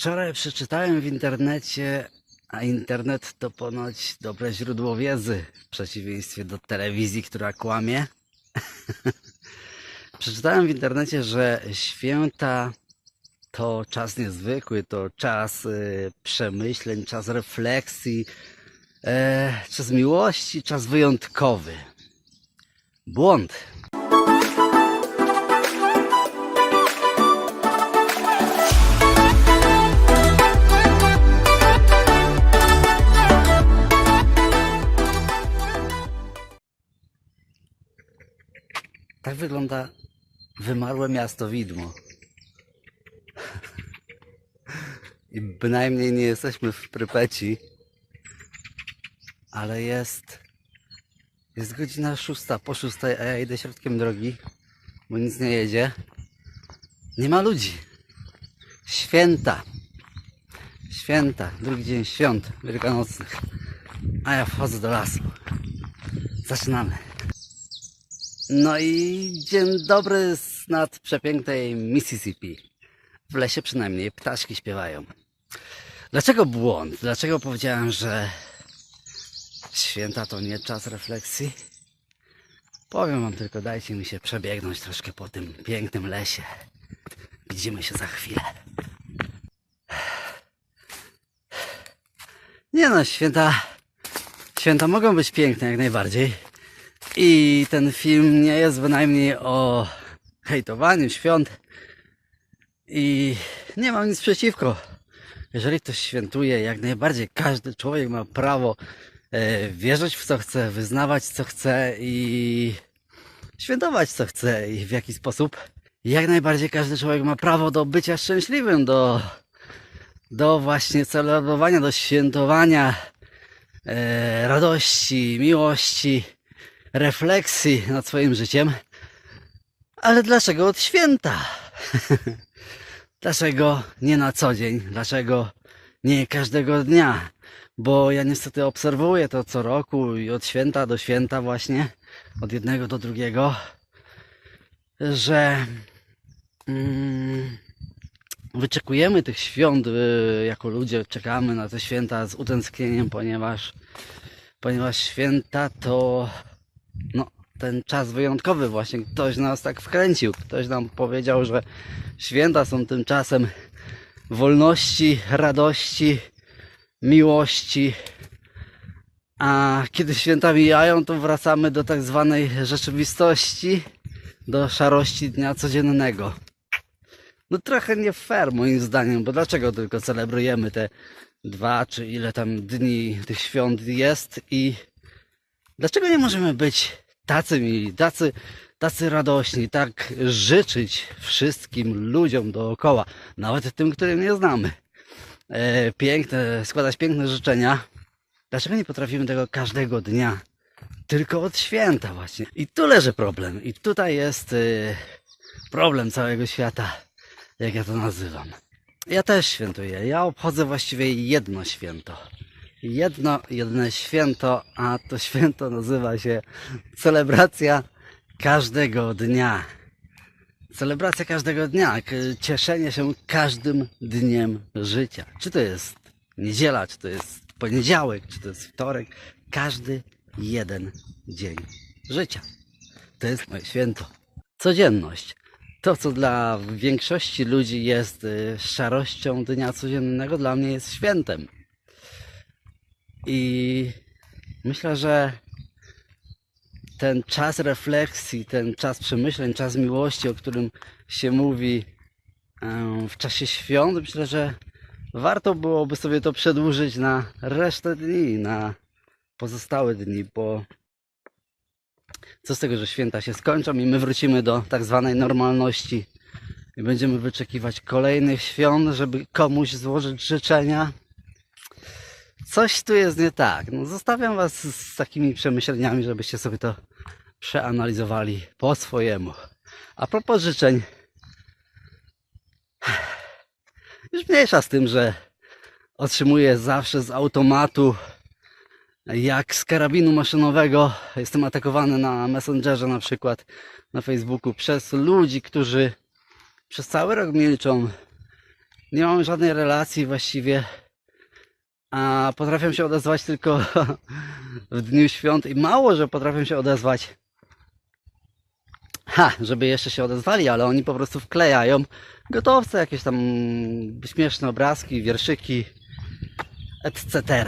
Wczoraj przeczytałem w internecie, a internet to ponoć dobre źródło wiedzy, w przeciwieństwie do telewizji, która kłamie. przeczytałem w internecie, że święta to czas niezwykły, to czas y, przemyśleń, czas refleksji, e, czas miłości, czas wyjątkowy. Błąd. Tak wygląda wymarłe miasto widmo. I bynajmniej nie jesteśmy w Prypeci, ale jest. Jest godzina szósta po szóstej, a ja idę środkiem drogi, bo nic nie jedzie. Nie ma ludzi. Święta. Święta, drugi dzień świąt wielkanocnych. A ja wchodzę do lasu. Zaczynamy. No i dzień dobry z nad przepięknej Mississippi. W lesie przynajmniej ptaszki śpiewają. Dlaczego błąd? Dlaczego powiedziałem, że święta to nie czas refleksji? Powiem wam tylko, dajcie mi się przebiegnąć troszkę po tym pięknym lesie. Widzimy się za chwilę. Nie no, święta, święta mogą być piękne jak najbardziej. I ten film nie jest bynajmniej o hejtowaniu świąt. I nie mam nic przeciwko. Jeżeli ktoś świętuje, jak najbardziej każdy człowiek ma prawo e, wierzyć w co chce, wyznawać co chce i świętować co chce i w jaki sposób. Jak najbardziej każdy człowiek ma prawo do bycia szczęśliwym, do, do właśnie celebrowania, do świętowania e, radości, miłości, refleksji nad swoim życiem. Ale dlaczego od święta? Dlaczego nie na co dzień? Dlaczego nie każdego dnia? Bo ja niestety obserwuję to co roku i od święta do święta właśnie, od jednego do drugiego, że mm, wyczekujemy tych świąt, y, jako ludzie czekamy na te święta z utęsknieniem, ponieważ, ponieważ święta to no, ten czas wyjątkowy właśnie. Ktoś nas tak wkręcił. Ktoś nam powiedział, że święta są tym czasem wolności, radości, miłości. A kiedy święta mijają, to wracamy do tak zwanej rzeczywistości, do szarości dnia codziennego. No trochę nie fair moim zdaniem, bo dlaczego tylko celebrujemy te dwa czy ile tam dni tych świąt jest i Dlaczego nie możemy być tacy mili, tacy, tacy radośni, tak życzyć wszystkim ludziom dookoła, nawet tym, którym nie znamy, e, piękne, składać piękne życzenia. Dlaczego nie potrafimy tego każdego dnia? Tylko od święta właśnie. I tu leży problem. I tutaj jest e, problem całego świata, jak ja to nazywam. Ja też świętuję. Ja obchodzę właściwie jedno święto jedno, jedyne święto, a to święto nazywa się celebracja każdego dnia. Celebracja każdego dnia, cieszenie się każdym dniem życia. Czy to jest niedziela, czy to jest poniedziałek, czy to jest wtorek, każdy jeden dzień życia. To jest moje święto. Codzienność. To, co dla większości ludzi jest y, szarością dnia codziennego, dla mnie jest świętem. I myślę, że ten czas refleksji, ten czas przemyśleń, czas miłości, o którym się mówi w czasie świąt, myślę, że warto byłoby sobie to przedłużyć na resztę dni, na pozostałe dni, bo co z tego, że święta się skończą i my wrócimy do tak zwanej normalności i będziemy wyczekiwać kolejnych świąt, żeby komuś złożyć życzenia coś tu jest nie tak. No, zostawiam Was z, takimi przemyśleniami, żebyście sobie to przeanalizowali po swojemu. A propos życzeń, już mniejsza z tym, że otrzymuję zawsze z automatu, jak z karabinu maszynowego. Jestem atakowany na Messengerze na przykład, na Facebooku przez ludzi, którzy przez cały rok milczą nie mam żadnej relacji właściwie, a potrafią się odezwać tylko w dniu świąt i mało, że potrafią się odezwać. Ha, żeby jeszcze się odezwali, ale oni po prostu wklejają gotowce, jakieś tam śmieszne obrazki, wierszyki, etc.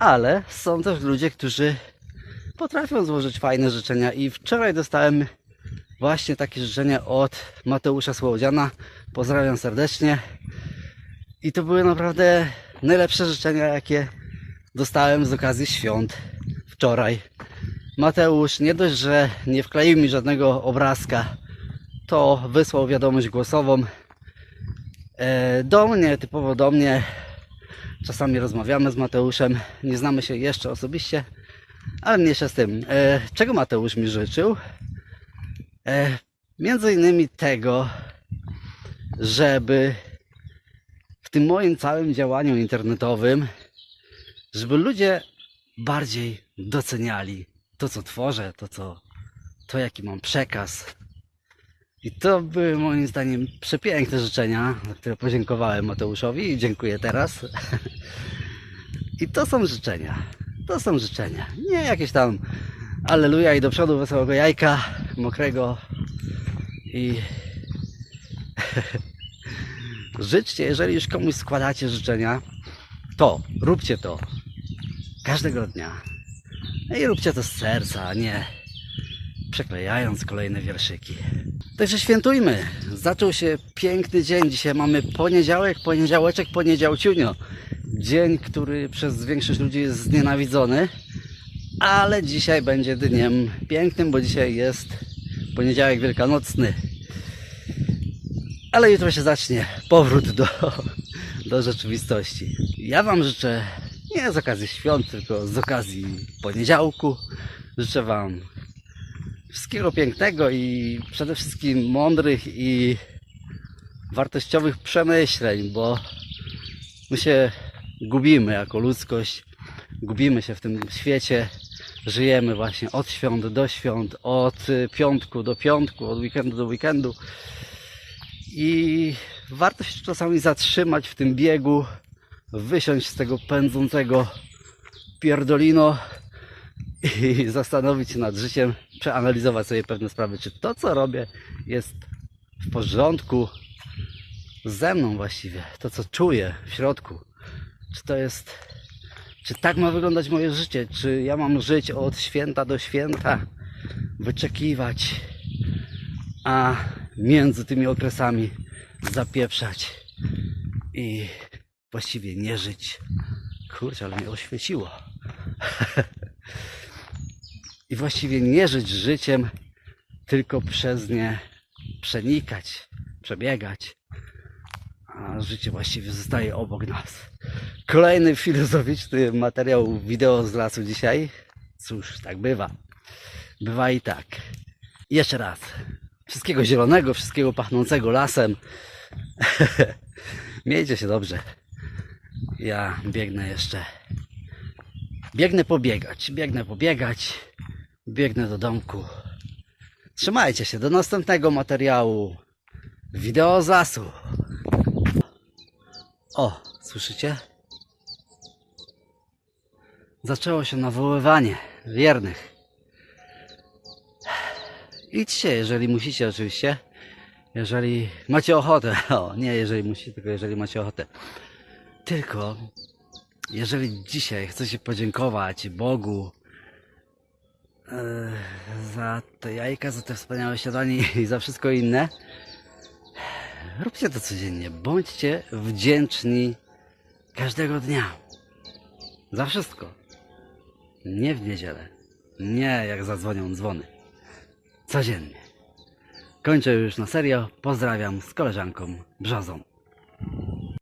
Ale są też ludzie, którzy potrafią złożyć fajne życzenia i wczoraj dostałem właśnie takie życzenie od Mateusza Słowodziana. Pozdrawiam serdecznie. I to były naprawdę najlepsze życzenia, jakie dostałem z okazji świąt wczoraj. Mateusz nie dość, że nie wkleił mi żadnego obrazka, to wysłał wiadomość głosową e, do mnie, typowo do mnie. Czasami rozmawiamy z Mateuszem, nie znamy się jeszcze osobiście, ale mniejsza z tym. E, czego Mateusz mi życzył? E, między innymi tego, żeby tym moim całym działaniu internetowym, żeby ludzie bardziej doceniali to, co tworzę, to, co, to jaki mam przekaz. I to były moim zdaniem przepiękne życzenia, za które podziękowałem Mateuszowi i dziękuję teraz. I to są życzenia. To są życzenia. Nie jakieś tam Alleluja i do przodu wesołego jajka, mokrego i życzcie, jeżeli już komuś składacie życzenia, to róbcie to każdego dnia. No I róbcie to z serca, nie przeklejając kolejne wierszyki. Także świętujmy. Zaczął się piękny dzień. Dzisiaj mamy poniedziałek, poniedziałeczek, poniedziałciunio. Dzień, który przez większość ludzi jest znienawidzony, ale dzisiaj będzie dniem pięknym, bo dzisiaj jest poniedziałek wielkanocny. Ale jutro się zacznie powrót do, do rzeczywistości. Ja Wam życzę nie z okazji świąt, tylko z okazji poniedziałku. Życzę Wam wszystkiego pięknego i przede wszystkim mądrych i wartościowych przemyśleń, bo my się gubimy jako ludzkość, gubimy się w tym świecie, żyjemy właśnie od świąt do świąt, od piątku do piątku, od weekendu do weekendu i warto się czasami zatrzymać w tym biegu, wysiąść z tego pędzącego pierdolino i zastanowić się nad życiem, przeanalizować sobie pewne sprawy, czy to, co robię, jest w porządku ze mną właściwie, to, co czuję w środku, czy to jest, czy tak ma wyglądać moje życie, czy ja mam żyć od święta do święta, wyczekiwać, a między tymi okresami zapieprzać i właściwie nie żyć. Kurczę, ale mnie oświeciło. I właściwie nie żyć życiem, tylko przez nie przenikać, przebiegać. A życie właściwie zostaje obok nas. Kolejny filozoficzny materiał wideo z lasu dzisiaj. Cóż, tak bywa. Bywa i tak. Jeszcze raz. Wszystkiego zielonego, wszystkiego pachnącego lasem. Miejcie się dobrze. Ja biegnę jeszcze. Biegnę pobiegać, biegnę pobiegać, biegnę do domku. Trzymajcie się, do następnego materiału. Wideo z lasu. O, słyszycie? Zaczęło się nawoływanie wiernych. Idźcie, jeżeli musicie oczywiście. Jeżeli macie ochotę. O, nie jeżeli musicie, tylko jeżeli macie ochotę. Tylko, jeżeli dzisiaj chcecie podziękować Bogu e, za te jajka, za te wspaniałe śniadanie i za wszystko inne, róbcie to codziennie. Bądźcie wdzięczni każdego dnia. Za wszystko. Nie w niedzielę. Nie jak zadzwonią dzwony. Codziennie. Kończę już na serio. Pozdrawiam z koleżanką Brzozą.